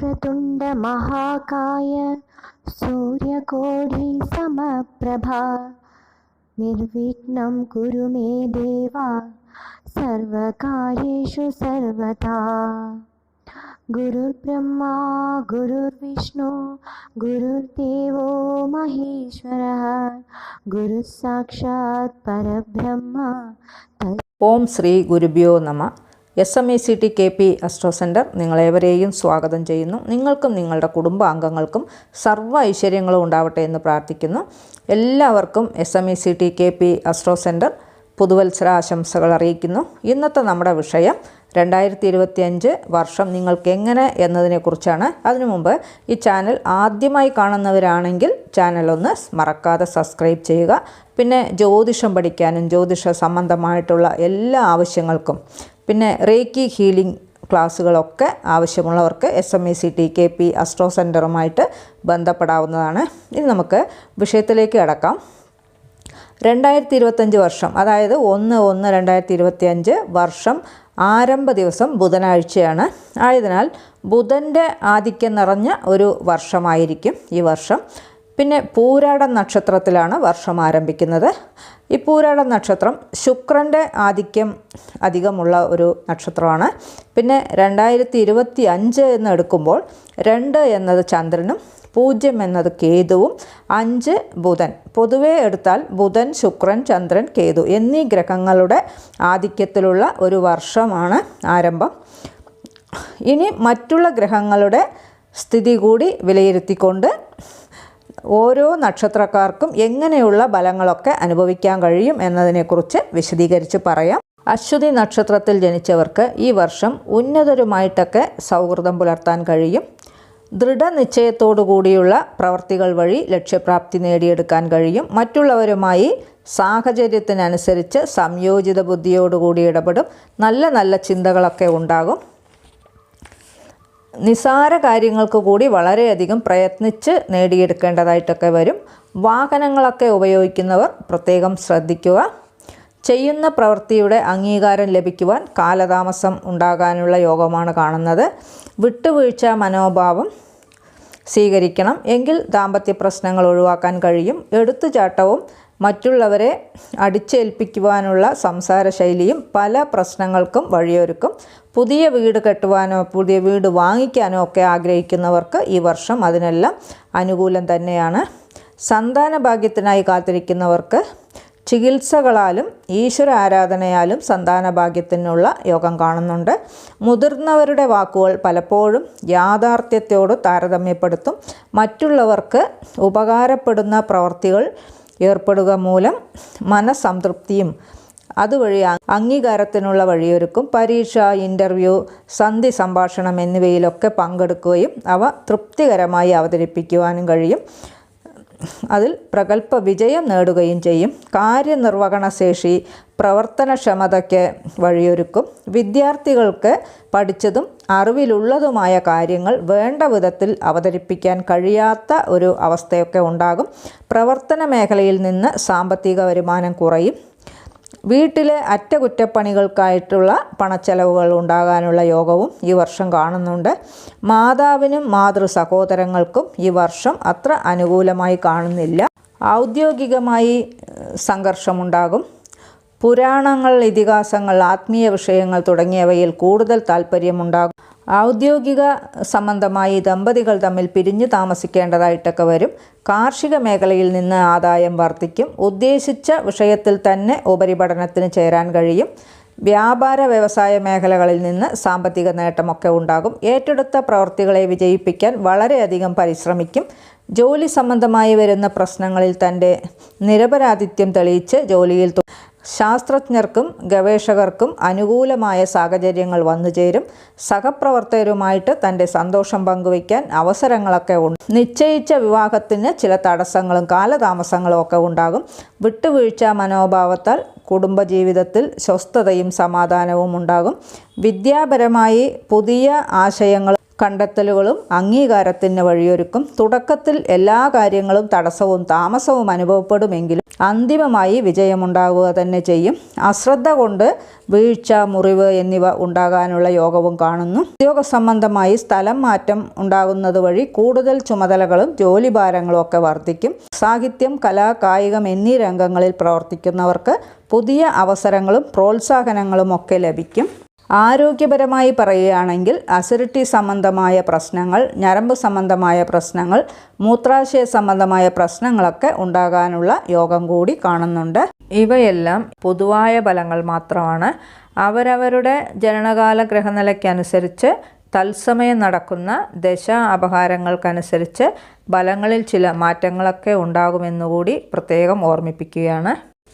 वक्रतुण्डमहाकाय सूर्यकोढिसमप्रभा निर्विघ्नं कुरु मे देवा सर्वकार्येषु सर्वथा। गुरुर्ब्रह्मा गुरुर्विष्णु गुरुर्देवो महेश्वरः। गुरुः साक्षात् परब्रह्म। ओम श्री गुरुभ्यो नमः। S M E C T K P astro centre നിങ്ങളേവരെയും സ്വാഗതം ചെയ്യുന്നു. നിങ്ങൾക്കും നിങ്ങളുടെ കുടുംബാംഗങ്ങൾക്കും സർവ ഐശ്വര്യങ്ങളും ഉണ്ടാവട്ടെ എന്ന് പ്രാർത്ഥിക്കുന്നു. എല്ലാവർക്കും S M E C T K P astro centre പുതുവത്സര ആശംസകൾ അറിയിക്കുന്നു. ഇന്നത്തെ നമ്മുടെ വിഷയം രണ്ടായിരത്തി ഇരുപത്തിയഞ്ച് വർഷം നിങ്ങൾക്ക് എങ്ങനെ എന്നതിനെക്കുറിച്ചാണ് അതിനു മുമ്പ് ഈ ചാനൽ ആദ്യമായി കാണുന്നവരാണെങ്കിൽ ചാനൽ ഒന്ന് മറക്കാതെ സബ്സ്ക്രൈബ് ചെയ്യുക. പിന്നെ ജ്യോതിഷം പഠിക്കാനും ജ്യോതിഷ സംബന്ധമായിട്ടുള്ള എല്ലാ ആവശ്യങ്ങൾക്കും പിന്നെ റേക്കി ഹീലിംഗ് ക്ലാസ്സുകളൊക്കെ ആവശ്യമുള്ളവർക്ക് S M E C T K P astro സെന്ററുമായിട്ട് ബന്ധപ്പെടാവുന്നതാണ്. ഇനി നമുക്ക് വിഷയത്തിലേക്ക് കടക്കാം. രണ്ടായിരത്തി ഇരുപത്തഞ്ച് വർഷം അതായത് ഒന്ന് ഒന്ന് രണ്ടായിരത്തി ഇരുപത്തി അഞ്ച് വർഷം ആരംഭ ദിവസം ബുധനാഴ്ചയാണ്. ആയതിനാൽ ബുധന്റെ ആധിക്യം നിറഞ്ഞ ഒരു വർഷമായിരിക്കും ഈ വർഷം. പിന്നെ പൂരാട നക്ഷത്രത്തിലാണ് വർഷം ആരംഭിക്കുന്നത്. ഈ പൂരാട നക്ഷത്രം ശുക്രന്റെ ആധിക്യം അധികമുള്ള ഒരു നക്ഷത്രമാണ്. പിന്നെ രണ്ടായിരത്തി ഇരുപത്തി അഞ്ച് എന്ന് എടുക്കുമ്പോൾ രണ്ട് എന്നത് ചന്ദ്രനും പൂജ്യം എന്നത് കേതുവും അഞ്ച് ബുധൻ. പൊതുവേ എടുത്താൽ ബുധൻ ശുക്രൻ ചന്ദ്രൻ കേതു എന്നീ ഗ്രഹങ്ങളുടെ ആധിക്യത്തിലുള്ള ഒരു വർഷമാണ് ആരംഭം. ഇനി മറ്റുള്ള ഗ്രഹങ്ങളുടെ സ്ഥിതി കൂടി വിലയിരുത്തിക്കൊണ്ട് ഓരോ നക്ഷത്രക്കാർക്കും എങ്ങനെയുള്ള ഫലങ്ങളൊക്കെ അനുഭവിക്കാൻ കഴിയും എന്നതിനെക്കുറിച്ച് വിശദീകരിച്ച് പറയാം. അശ്വതി നക്ഷത്രത്തിൽ ജനിച്ചവർക്ക് ഈ വർഷം ഉന്നതരുമായിട്ടൊക്കെ സൗഹൃദം പുലർത്താൻ കഴിയും. ദൃഢനിശ്ചയത്തോടു കൂടിയുള്ള പ്രവർത്തികൾ വഴി ലക്ഷ്യപ്രാപ്തി നേടിയെടുക്കാൻ കഴിയും. മറ്റുള്ളവരുമായി സാഹചര്യത്തിനനുസരിച്ച് സംയോജിത ബുദ്ധിയോടുകൂടി ഇടപെടും. നല്ല നല്ല ചിന്തകളൊക്കെ ഉണ്ടാകും. നിസാര കാര്യങ്ങൾക്ക് കൂടി വളരെയധികം പ്രയത്നിച്ച് നേടിയെടുക്കേണ്ടതായിട്ടൊക്കെ വരും. വാഹനങ്ങളൊക്കെ ഉപയോഗിക്കുന്നവർ പ്രത്യേകം ശ്രദ്ധിക്കുക. ചെയ്യുന്ന പ്രവൃത്തിയുടെ അംഗീകാരം ലഭിക്കുവാൻ കാലതാമസം ഉണ്ടാകാനുള്ള യോഗമാണ് കാണുന്നത്. വിട്ടുവീഴ്ച മനോഭാവം സ്വീകരിക്കണം. എങ്കിൽ ദാമ്പത്യ പ്രശ്നങ്ങൾ ഒഴിവാക്കാൻ കഴിയും. എടുത്തുചാട്ടവും മറ്റുള്ളവരെ അടിച്ചേൽപ്പിക്കുവാനുള്ള സംസാര ശൈലിയും പല പ്രശ്നങ്ങൾക്കും വഴിയൊരുക്കും. പുതിയ വീട് കെട്ടുവാനോ പുതിയ വീട് വാങ്ങിക്കാനോ ഒക്കെ ആഗ്രഹിക്കുന്നവർക്ക് ഈ വർഷം അതിനെല്ലാം അനുകൂലം തന്നെയാണ്. സന്താന ഭാഗ്യത്തിനായി കാത്തിരിക്കുന്നവർക്ക് ചികിത്സകളാലും ഈശ്വര ആരാധനയാലും സന്താന ഭാഗ്യത്തിനുള്ള യോഗം കാണുന്നുണ്ട്. മുതിർന്നവരുടെ വാക്കുകൾ പലപ്പോഴും യാഥാർത്ഥ്യത്തോട് താരതമ്യപ്പെടുത്തും. മറ്റുള്ളവർക്ക് ഉപകാരപ്പെടുന്ന പ്രവർത്തികൾ ഏർപ്പെടുക മൂലം മനസ്സംതൃപ്തിയും അതുവഴി അംഗീകാരത്തിനുള്ള വഴിയൊരുക്കും. പരീക്ഷ ഇന്റർവ്യൂ സന്ധി സംഭാഷണം എന്നിവയിലൊക്കെ പങ്കെടുക്കുകയും അവ തൃപ്തികരമായി അവതരിപ്പിക്കുവാനും കഴിയും. അതിൽ പ്രഗത്ഭ വിജയം നേടുകയും ചെയ്യും. കാര്യനിർവഹണ ശേഷി പ്രവർത്തനക്ഷമതയ്ക്ക് വഴിയൊരുക്കും. വിദ്യാർത്ഥികൾക്ക് പഠിച്ചതും അറിവിലുള്ളതുമായ കാര്യങ്ങൾ വേണ്ട വിധത്തിൽ അവതരിപ്പിക്കാൻ കഴിയാത്ത ഒരു അവസ്ഥയൊക്കെ ഉണ്ടാകും. പ്രവർത്തന മേഖലയിൽ നിന്ന് സാമ്പത്തിക വരുമാനം കുറയും. വീട്ടിലെ അറ്റകുറ്റപ്പണികൾക്കായിട്ടുള്ള പണച്ചെലവുകൾ ഉണ്ടാകാനുള്ള യോഗവും ഈ വർഷം കാണുന്നുണ്ട്. മാതാവിനും മാതൃ സഹോദരങ്ങൾക്കും ഈ വർഷം അത്ര അനുകൂലമായി കാണുന്നില്ല. ഔദ്യോഗികമായി സംഘർഷമുണ്ടാകും. പുരാണങ്ങൾ ഇതിഹാസങ്ങൾ ആത്മീയ വിഷയങ്ങൾ തുടങ്ങിയവയിൽ കൂടുതൽ താല്പര്യമുണ്ടാകും. ഔദ്യോഗിക സംബന്ധമായി ദമ്പതികൾ തമ്മിൽ പിരിഞ്ഞു താമസിക്കേണ്ടതായിട്ടൊക്കെ വരും. കാർഷിക മേഖലയിൽ നിന്ന് ആദായം വർദ്ധിക്കും. ഉദ്ദേശിച്ച വിഷയത്തിൽ തന്നെ ഉപരിപഠനത്തിന് ചേരാൻ കഴിയും. വ്യാപാര വ്യവസായ മേഖലകളിൽ നിന്ന് സാമ്പത്തിക നേട്ടമൊക്കെ ഉണ്ടാകും. ഏറ്റെടുത്ത പ്രവൃത്തികളെ വിജയിപ്പിക്കാൻ വളരെയധികം പരിശ്രമിക്കും. ജോലി സംബന്ധമായി വരുന്ന പ്രശ്നങ്ങളിൽ തന്റെ നിരപരാധിത്യം തെളിയിച്ച് ജോലിയിൽ ശാസ്ത്രജ്ഞർക്കും ഗവേഷകർക്കും അനുകൂലമായ സാഹചര്യങ്ങൾ വന്നുചേരും സഹപ്രവർത്തകരുമായിട്ട് തന്റെ സന്തോഷം പങ്കുവയ്ക്കാൻ അവസരങ്ങളൊക്കെ ഉണ്ട്. നിശ്ചയിച്ച വിവാഹത്തിന് ചില തടസ്സങ്ങളും കാലതാമസങ്ങളും ഒക്കെ ഉണ്ടാകും. വിട്ടുവീഴ്ച മനോഭാവത്താൽ കുടുംബജീവിതത്തിൽ സ്വസ്ഥതയും സമാധാനവും ഉണ്ടാകും. വിദ്യാപരമായി പുതിയ ആശയങ്ങൾ കണ്ടെത്തലുകളും അംഗീകാരത്തിന് വഴിയൊരുക്കും. തുടക്കത്തിൽ എല്ലാ കാര്യങ്ങളും തടസ്സവും താമസവും അനുഭവപ്പെടുമെങ്കിലും അന്തിമമായി വിജയമുണ്ടാകുക തന്നെ ചെയ്യും. അശ്രദ്ധ കൊണ്ട് വീഴ്ച മുറിവ് എന്നിവ ഉണ്ടാകാനുള്ള യോഗവും കാണുന്നു. ഉദ്യോഗ സംബന്ധമായി സ്ഥലം മാറ്റം ഉണ്ടാകുന്നത് വഴി കൂടുതൽ ചുമതലകളും ജോലിഭാരങ്ങളും ഒക്കെ വർദ്ധിക്കും. സാഹിത്യം കല കായികം എന്നീ രംഗങ്ങളിൽ പ്രവർത്തിക്കുന്നവർക്ക് പുതിയ അവസരങ്ങളും പ്രോത്സാഹനങ്ങളും ഒക്കെ ലഭിക്കും. ആരോഗ്യപരമായി പറയുകയാണെങ്കിൽ അസിഡിറ്റി സംബന്ധമായ പ്രശ്നങ്ങൾ ഞരമ്പ് സംബന്ധമായ പ്രശ്നങ്ങൾ മൂത്രാശയ സംബന്ധമായ പ്രശ്നങ്ങളൊക്കെ ഉണ്ടാകാനുള്ള യോഗം കൂടി കാണുന്നുണ്ട്. ഇവയെല്ലാം പൊതുവായ ഫലങ്ങൾ മാത്രമാണ്. അവരവരുടെ ജനനകാല ഗ്രഹനിലയ്ക്കനുസരിച്ച് തത്സമയം നടക്കുന്ന ദശ അപഹാരങ്ങൾക്കനുസരിച്ച് ഫലങ്ങളിൽ ചില മാറ്റങ്ങളൊക്കെ ഉണ്ടാകുമെന്നുകൂടി പ്രത്യേകം ഓർമ്മിപ്പിക്കുകയാണ്.